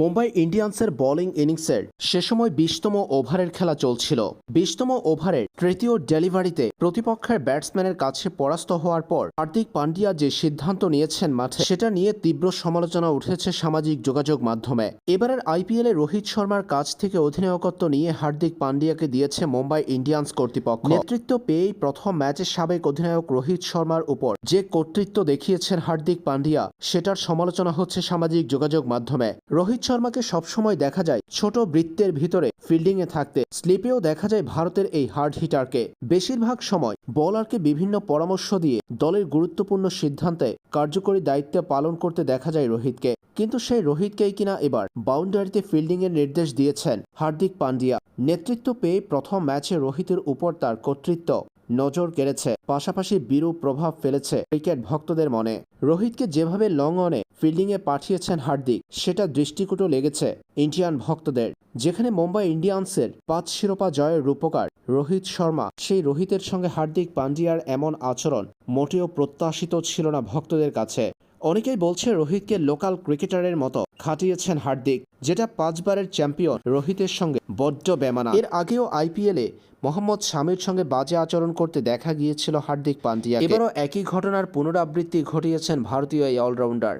Mumbai ইন্ডিয়ান্সের bowling ইনিংসের সে সময় বিশতম ওভারের খেলা চলছিল। বিশতম ওভারের তৃতীয় ডেলিভারিতে প্রতিপক্ষের ব্যাটসম্যানের কাছে পরাস্ত হওয়ার পর হার্দিক পান্ডিয়া যে সিদ্ধান্ত নিয়েছেন মাঠে, সেটা নিয়ে তীব্র সমালোচনা উঠেছে সামাজিক যোগাযোগ মাধ্যমে। এবারের আইপিএলে রোহিত শর্মার কাছ থেকে অধিনায়কত্ব নিয়ে হার্দিক পান্ডিয়াকে দিয়েছে মুম্বাই ইন্ডিয়ান্স কর্তৃপক্ষ। নেতৃত্ব পেয়েই প্রথম ম্যাচে সাবেক অধিনায়ক রোহিত শর্মার উপর যে কর্তৃত্ব দেখিয়েছেন হার্দিক পান্ডিয়া, সেটার সমালোচনা হচ্ছে সামাজিক যোগাযোগ মাধ্যমে। রোহিত শর্মাকে সবসময় দেখা যায় ছোট বৃত্তের ভিতরে ফিল্ডিংয়ে থাকতে। স্লিপেও দেখা যায় ভারতের এই হার্ড হিটারকে। বেশিরভাগ সময় বোলারকে বিভিন্ন পরামর্শ দিয়ে দলের গুরুত্বপূর্ণ সিদ্ধান্তে কার্যকরী দায়িত্ব পালন করতে দেখা যায় রোহিতকে। কিন্তু সেই রোহিতকেই কিনা এবার বাউন্ডারিতে ফিল্ডিংয়ের নির্দেশ দিয়েছেন হার্দিক পান্ডিয়া। নেতৃত্ব পেয়ে প্রথম ম্যাচে রোহিতের উপর তার কর্তৃত্ব নজর কেড়েছে। পাশাপাশি বিরূপ প্রভাব ফেলেছে ক্রিকেট ভক্তদের মনে। রোহিতকে যেভাবে লং অনে ফিল্ডিংয়ে পাঠিয়েছেন হার্দিক। সেটা দৃষ্টিকটু লেগেছে ইন্ডিয়ান ভক্তদের। যেখানে মুম্বাই ইন্ডিয়ান্সের পাঁচ শিরোপা জয়ের রূপকার রোহিত শর্মা, সেই রোহিতের সঙ্গে হার্দিক পান্ডিয়ার এমন আচরণ মোটেও প্রত্যাশিত ছিল না ভক্তদের কাছে। অনেকেই বলছে রোহিতকে লোকাল ক্রিকেটারের মতো খাটিয়েছেন হার্দিক, যেটা পাঁচবারের চ্যাম্পিয়ন রোহিতের সঙ্গে বড্ড বেমানা এর আগেও আইপিএলে মোহাম্মদ শামির সঙ্গে বাজে আচরণ করতে দেখা গিয়েছিল হার্দিক পান্ডিয়া এবারও একই ঘটনার পুনরাবৃত্তি ঘটিয়েছেন ভারতীয় এই অলরাউন্ডার।